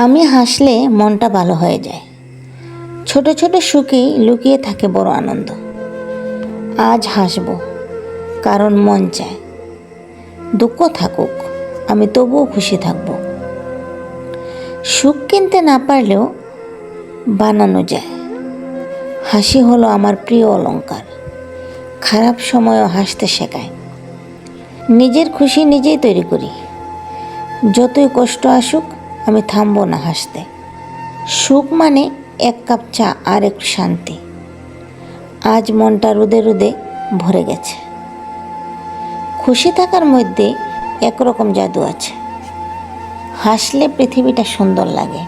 আমি হাসলে মনটা ভালো হয়ে যায়। ছোট ছোট সুখেই লুকিয়ে থাকে বড় আনন্দ। আজ হাসব, কারণ মন চায়। দুঃখ থাকুক, আমি তবুও খুশি থাকব। সুখ কিনতে না পারলেও বানানো যায়। হাসি হলো আমার প্রিয় অলঙ্কার খারাপ সময়ও হাসতে শেখায়। নিজের খুশি নিজেই তৈরি করি। যতই কষ্ট আসুক আমি থামবো না হাসতে। সুখ মানে এক কাপ চা আর একটু শান্তি। আজ মনটা রোদে রোদে ভরে গেছে। খুশি থাকার মধ্যে একরকম জাদু আছে। হাসলে পৃথিবীটা সুন্দর লাগে।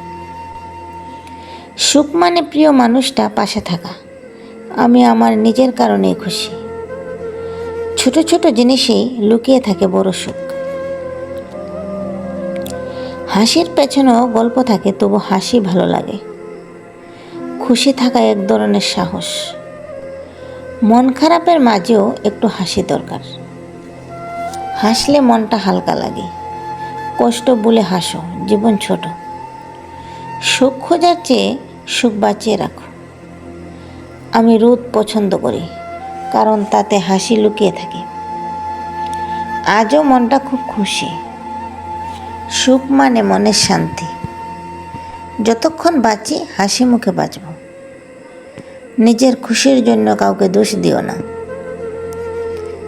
সুখ মানে প্রিয় মানুষটা পাশে থাকা। আমি আমার নিজের কারণেই খুশি। ছোট ছোট জিনিসেই লুকিয়ে থাকে বড় সুখ। হাসির পেছনেও গল্প থাকে, তবু হাসি ভালো লাগে। খুশি থাকা এক ধরনের সাহস। মন খারাপের মাঝেও একটু হাসি দরকার। হাসলে মনটা হালকা লাগে। কষ্ট বলে হাসো, জীবন ছোট। সুখ খোঁজার চেয়ে সুখ বাঁচিয়ে রাখো। আমি রোদ পছন্দ করি, কারণ তাতে হাসি লুকিয়ে থাকে। আজও মনটা খুব খুশি। সুখ মানে মনের শান্তি। যতক্ষণ বাঁচি, হাসি মুখে বাঁচব। নিজের খুশির জন্য কাউকে দোষ দিও না।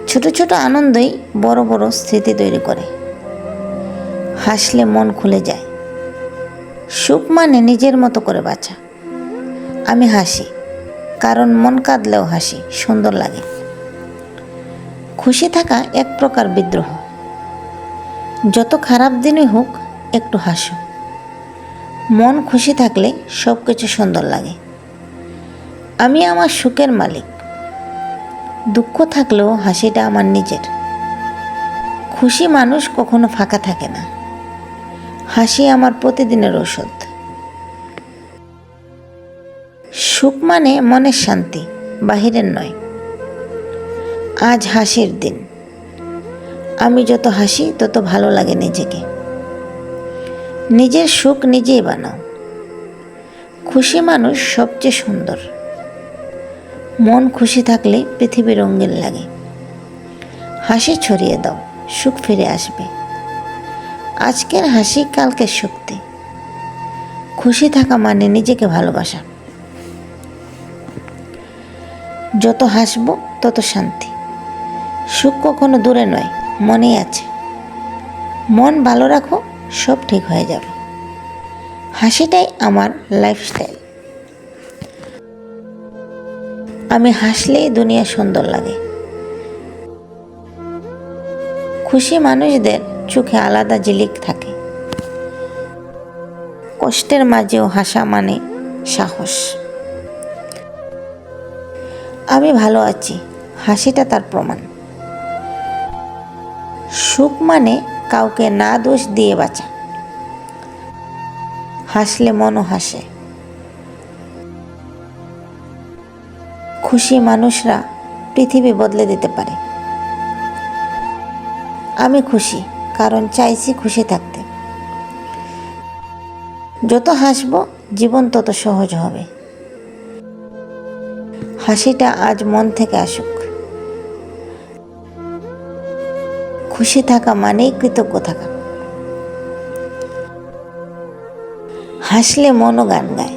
ছোট ছোট আনন্দই বড় বড় স্মৃতি তৈরি করে। হাসলে মন খুলে যায়। সুখ মানে নিজের মতো করে বাঁচা। আমি হাসি, কারণ মন কাঁদলেও হাসি, সুন্দর লাগে। খুশি থাকা এক প্রকার বিদ্রোহ। যত খারাপ দিনই হোক, একটু হাসো। মন খুশি থাকলে সব কিছু সুন্দর লাগে। আমি আমার সুখের মালিক। দুঃখ থাকলেও হাসিটা আমার নিজের। খুশি মানুষ কখনো ফাঁকা থাকে না। হাসি আমার প্রতিদিনের ওষুধ সুখ মানে মনের শান্তি, বাহিরের নয়। আজ হাসির দিন। আমি যত হাসি, তত ভালো লাগে নিজেকে। নিজের সুখ নিজেই বানাও। খুশি মানুষ সবচেয়ে সুন্দর। মন খুশি থাকলে পৃথিবী রঙিন লাগে। হাসি ছড়িয়ে দাও, সুখ ফিরে আসবে। আজকের হাসি, কালকের শক্তি। খুশি থাকা মানে নিজেকে ভালোবাসা। যত হাসব, তত শান্তি। সুখ কখনো দূরে নয় মনেই আছে। মন ভালো রাখো, সব ঠিক হয়ে যাবে। হাসিটাই আমার লাইফস্টাইল আমি হাসলেই দুনিয়া সুন্দর লাগে। খুশি মানুষদের চোখে আলাদা জিলিক থাকে। কষ্টের মাঝেও হাসা মানে সাহস। আমি ভালো আছি, হাসিটা তার প্রমাণ। সুখ মানে কাউকে না দোষ দিয়ে বাঁচা। হাসলে মনও হাসে। খুশি মানুষরা পৃথিবী বদলে দিতে পারে। আমি খুশি, কারণ চাইছি খুশি থাকতে। যত হাসবো, জীবন তত সহজ হবে। হাসিটা আজ মন থেকে আসুক। খুশি থাকা মানেই কৃতজ্ঞ থাকা। হাসলে মনও গান গায়।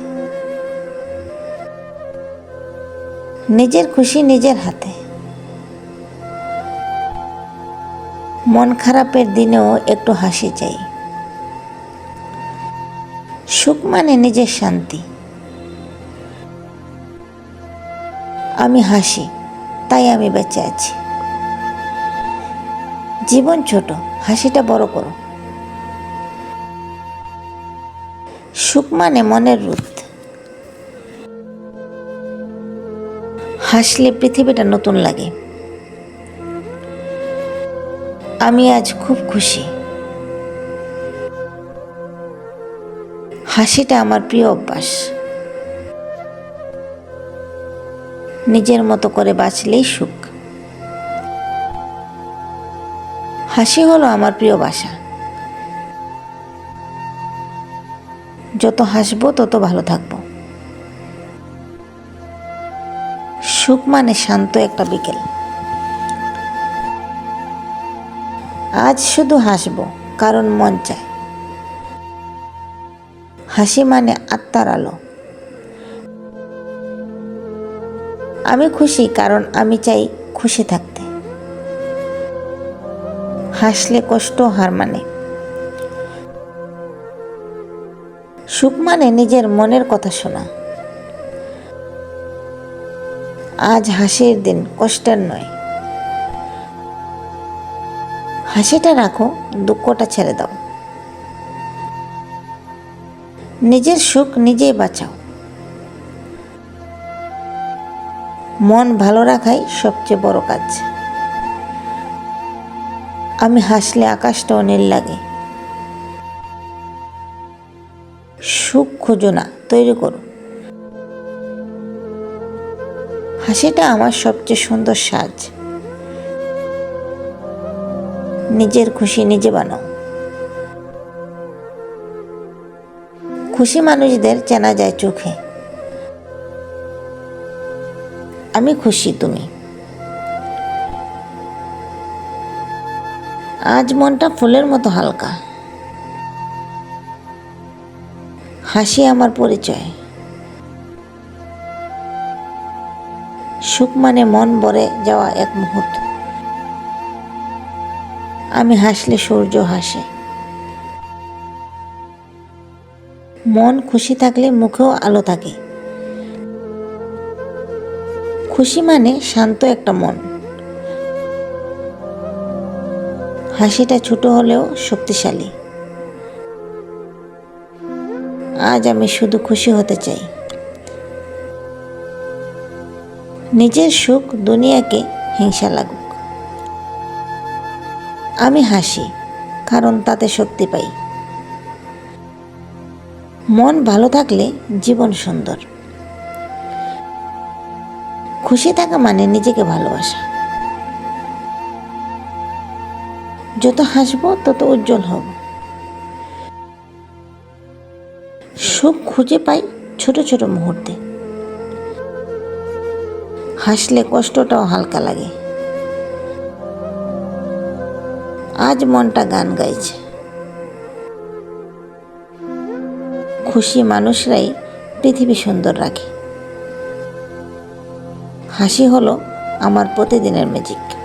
নিজের খুশি নিজের হাতে। মন খারাপের দিনেও একটু হাসি চাই। সুখ মানে নিজের শান্তি। আমি হাসি, তাই আমি বেঁচে আছি। জীবন ছোট, হাসিটা বড় করো। সুখ মানে মনের রুদ। হাসলে পৃথিবীটা নতুন লাগে। আমি আজ খুব খুশি। হাসিটা আমার প্রিয় অভ্যাস। নিজের মতো করে বাঁচলেই সুখ। হাসি হলো আমার প্রিয় বাসা। যত হাসবো, তত ভালো থাকব। সুখ মানে শান্ত একটা বিকেল। আজ শুধু হাসবো, কারণ মন চায়। হাসি মানে আত্মার আলো। আমি খুশি, কারণ আমি চাই খুশি থাকতে। হাসলে কষ্ট হার মানে। সুখ মানে নিজের মনের কথা শোনা। আজ হাসির দিন, কষ্টের নয়। হাসিটা রাখো, দুঃখটা ছেড়ে দাও। নিজের সুখ নিজেই বাঁচাও। মন ভালো রাখাই সবচেয়ে বড় কাজ। আমি হাসলে আকাশটা নীল লাগে। সুখ খোঁজো না, তৈরি করো। হাসিটা আমার সবচেয়ে সুন্দর সাজ। নিজের খুশি নিজে বানাও। খুশি মানুষদের চেনা যায় চোখে। আমি খুশি তুমি। আজ মনটা ফুলের মতো হালকা। হাসি আমার পরিচয়। সুখ মানে মন ভরে যাওয়া এক মুহূর্ত। আমি হাসলে সূর্য হাসে। মন খুশি থাকলে মুখেও আলো থাকে। খুশি মানে শান্ত একটা মন। হাসিটা ছোট হলেও শক্তিশালী। আজ আমি শুধু খুশি হতে চাই। নিজের সুখ দুনিয়াকে হিংসা লাগুক। আমি হাসি, কারণ তাতে শক্তি পাই। মন ভালো থাকলে জীবন সুন্দর। খুশি থাকা মানে নিজেকে ভালোবাসা। যত হাসব, তত উজ্জ্বল হব। সুখ খুঁজে পাই ছোট ছোট মুহূর্তে। হাসলে কষ্টটাও হালকা লাগে। আজ মনটা গান গাইছে। খুশি মানুষরাই পৃথিবী সুন্দর রাখে। হাসি হলো আমার প্রতিদিনের ম্যাজিক